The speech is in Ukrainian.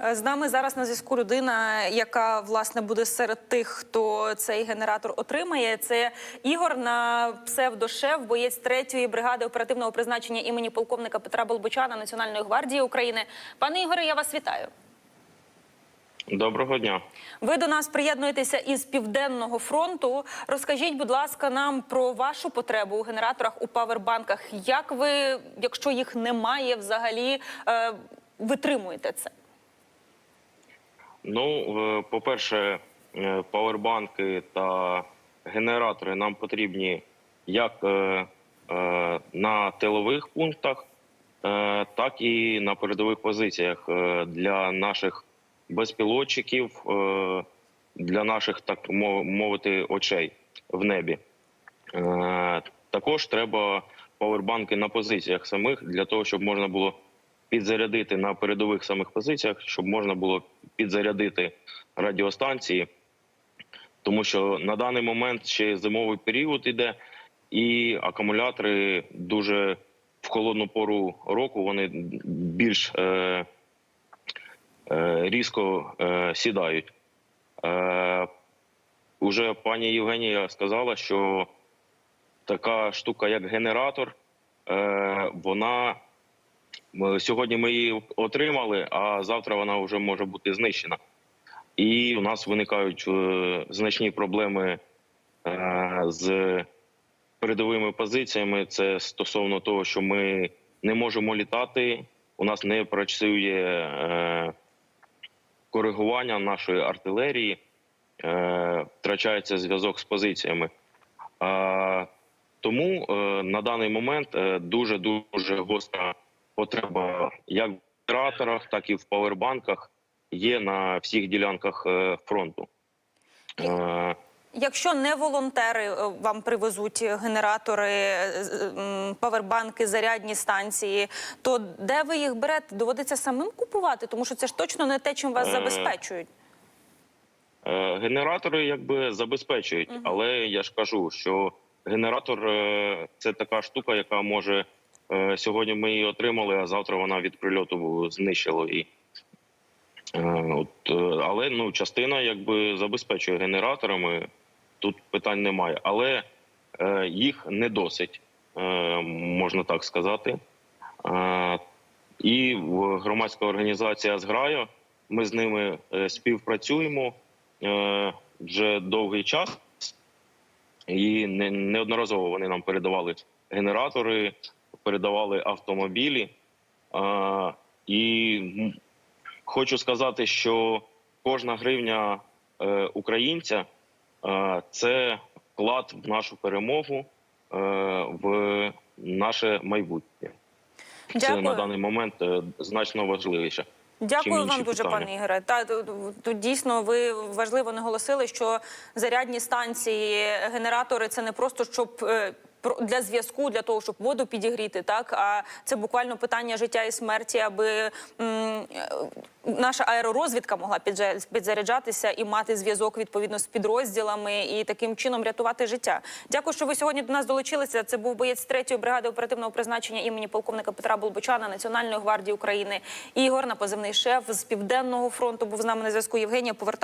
Е, З нами зараз на зв'язку людина, яка власне буде серед тих, хто цей генератор отримає. Це Ігор на псевдошеф, боєць третьої бригади оперативного призначення імені полковника Петра Болбочана Національної гвардії України. Пане Ігоре, я вас вітаю. Доброго дня. Ви до нас приєднуєтеся із південного фронту. Розкажіть, будь ласка, нам про вашу потребу у генераторах у павербанках. Як ви, якщо їх немає, взагалі е, витримуєте це? Ну, е, по-перше, е, павербанки та генератори нам потрібні як е, на тилових пунктах, так і на передових позиціях для наших безпілотчиків, для наших, так мовити, очей в небі. Також треба павербанки на позиціях самих для того, щоб можна було підзарядити на передових самих позиціях, щоб можна було підзарядити радіостанції, тому що на даний момент ще зимовий період іде, і акумулятори дуже в холодну пору року вони більш е, е, різко е, сідають. Е, уже пані Євгенія сказала, що така штука, як генератор, е, вона сьогодні ми її отримали, а завтра вона вже може бути знищена. І у нас виникають е, значні проблеми е, з передовими позиціями. Це стосовно того, що ми не можемо літати. У нас не працює е, коригування нашої артилерії, втрачається зв'язок з позиціями. Тому на даний момент дуже дуже гостра потреба як в генераторах, так і в павербанках є на всіх ділянках е, фронту. Е, Якщо не волонтери е, вам привезуть генератори, павербанки, зарядні станції, то де ви їх берете? Доводиться самим купувати, тому що це ж точно не те, чим вас забезпечують. Генератори якби забезпечують, але я ж кажу, що генератор це така штука, яка може сьогодні ми її отримали, а завтра вона від прильоту знищила її. Е, От, е, але ну, частина якби забезпечує генераторами, тут питань немає. Але е, їх не досить, е, можна так сказати. Е, і громадська організація Зграя. Ми з ними е, співпрацюємо е, вже довгий час, і не, неодноразово вони нам передавали генератори, передавали автомобілі. Е, і хочу сказати, що кожна гривня е, українця е, це вклад в нашу перемогу, е, в наше майбутнє. Це на даний момент е, значно важливіше. Дякую вам дуже, питання? пане Ігоре. Та тут дійсно ви важливо наголосили, що зарядні станції, генератори це не просто щоб. Для зв'язку, для того, щоб воду підігріти, так а це буквально питання життя і смерті, аби м, е, наша аеророзвідка могла підзаряджатися і мати зв'язок відповідно з підрозділами і таким чином рятувати життя. Дякую, що ви сьогодні до нас долучилися. Це був боєць третьої бригади оперативного призначення імені полковника Петра Болбочана Національної гвардії України. Ігор на позивний шеф з південного фронту був з нами на зв'язку. Євгенія повертає.